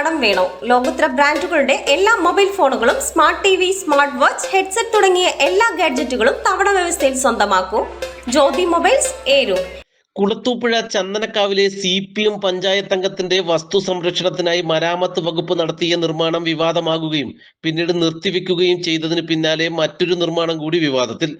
കടം വേണോ? ലോകോത്തര ബ്രാൻഡുകളുടെ എല്ലാ മൊബൈൽ ഫോണുകളും smart T V smart watch headset തുടങ്ങിയ എല്ലാ ഗാഡ്ജറ്റുകളും തവണ വ്യവസ്ഥയിൽ സ്വന്തമാക്കൂ. ജ്യോതി മൊബൈൽസ് ഏരൂർ കുളത്തൂപ്പുഴ ചന്ദനക്കാവിലെ സി പി എം പഞ്ചായത്ത് അംഗത്തിന്റെ വസ്തു സംരക്ഷണത്തിനായി മരാമത്ത് വകുപ്പ് നടത്തിയ നിർമ്മാണം വിവാദമാകുകയും പിന്നീട് നിർത്തിവെക്കുകയും ചെയ്തതിന് പിന്നാലെ മറ്റൊരു നിർമ്മാണം കൂടി വിവാദത്തിൽ.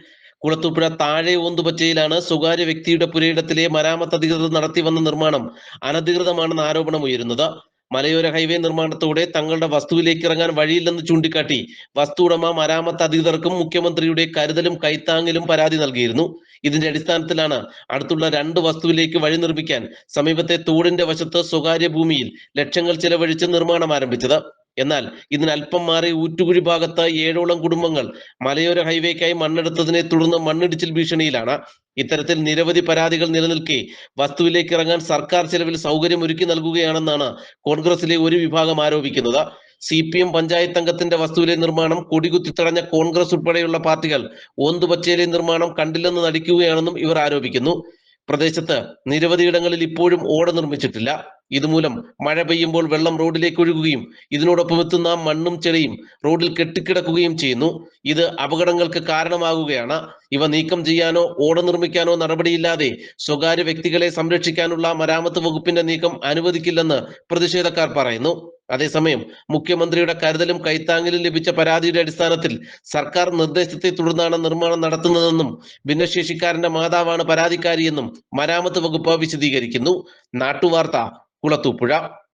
കുളത്തൂപ്പുഴ താഴെ ഓന്തുപച്ചയിലാണ് സ്വകാര്യ വ്യക്തിയുടെ പുരയിടത്തിലെ മരാമത്ത് അധികൃതർ നടത്തി വന്ന നിർമ്മാണം അനധികൃതമാണെന്ന ആരോപണം ഉയരുന്നത് മലയോര ഹൈവേ നിർമ്മാണത്തോടെ തങ്ങളുടെ വസ്തുവിലേക്ക് ഇറങ്ങാൻ വഴിയില്ലെന്ന് ചൂണ്ടിക്കാട്ടി വസ്തു ഉടമ മരാമത്ത് അധികൃതർക്കും മുഖ്യമന്ത്രിയുടെ കരുതലും കൈത്താങ്ങലും പരാതി നൽകിയിരുന്നു. ഇതിന്റെ അടിസ്ഥാനത്തിലാണ് അടുത്തുള്ള രണ്ട് വസ്തുവിലേക്ക് വഴി നിർമ്മിക്കാൻ സമീപത്തെ തോടിന്റെ വശത്ത് സ്വകാര്യ ഭൂമിയിൽ ലക്ഷങ്ങൾ ചെലവഴിച്ച് നിർമ്മാണം ആരംഭിച്ചത്. എന്നാൽ ഇതിന് അല്പം മാറി ഊറ്റുകുഴി ഭാഗത്ത് ഏഴോളം കുടുംബങ്ങൾ മലയോര ഹൈവേക്കായി മണ്ണെടുത്തതിനെ തുടർന്ന് മണ്ണിടിച്ചിൽ ഭീഷണിയിലാണ്. ഇത്തരത്തിൽ നിരവധി പരാതികൾ നിലനിൽക്കെ വസ്തുവിലേക്ക് ഇറങ്ങാൻ സർക്കാർ ചെലവിൽ സൗകര്യം ഒരുക്കി നൽകുകയാണെന്നാണ് കോൺഗ്രസിലെ ഒരു വിഭാഗം ആരോപിക്കുന്നത്. സി പി എം പഞ്ചായത്ത് അംഗത്തിന്റെ വസ്തുവിലെ നിർമ്മാണം കൊടികുത്തി തടഞ്ഞ കോൺഗ്രസ് ഉൾപ്പെടെയുള്ള പാർട്ടികൾ ഓന്തുപച്ചയിലെ നിർമ്മാണം കണ്ടില്ലെന്ന് നടിക്കുകയാണെന്നും ഇവർ ആരോപിക്കുന്നു. പ്രദേശത്ത് നിരവധിയിടങ്ങളിൽ ഇപ്പോഴും ഓട നിർമ്മിച്ചിട്ടില്ല. ഇതുമൂലം മഴ പെയ്യുമ്പോൾ വെള്ളം റോഡിലേക്ക് ഒഴുകുകയും ഇതിനോടൊപ്പം എത്തുന്ന മണ്ണും ചെളിയും റോഡിൽ കെട്ടിക്കിടക്കുകയും ചെയ്യുന്നു. ഇത് അപകടങ്ങൾക്ക് കാരണമാകുകയാണ്. ഇവ നീക്കം ചെയ്യാനോ ഓട നിർമ്മിക്കാനോ നടപടിയില്ലാതെ സ്വകാര്യ വ്യക്തികളെ സംരക്ഷിക്കാനുള്ള മരാമത്ത് വകുപ്പിന്റെ നീക്കം അനുവദിക്കില്ലെന്ന് പ്രതിഷേധക്കാർ പറയുന്നു. അതേസമയം മുഖ്യമന്ത്രിയുടെ കരുതലും കൈത്താങ്ങലും ലഭിച്ച പരാതിയുടെ അടിസ്ഥാനത്തിൽ സർക്കാർ നിർദ്ദേശത്തെ തുടർന്നാണ് നിർമ്മാണം നടത്തുന്നതെന്നും ഭിന്നശേഷിക്കാരന്റെ മാതാവാണ് പരാതിക്കാരിയെന്നും മരാമത്ത് വകുപ്പ് വിശദീകരിക്കുന്നു. നാട്ടുവാർത്ത കുളത്തൂപ്പുഴ.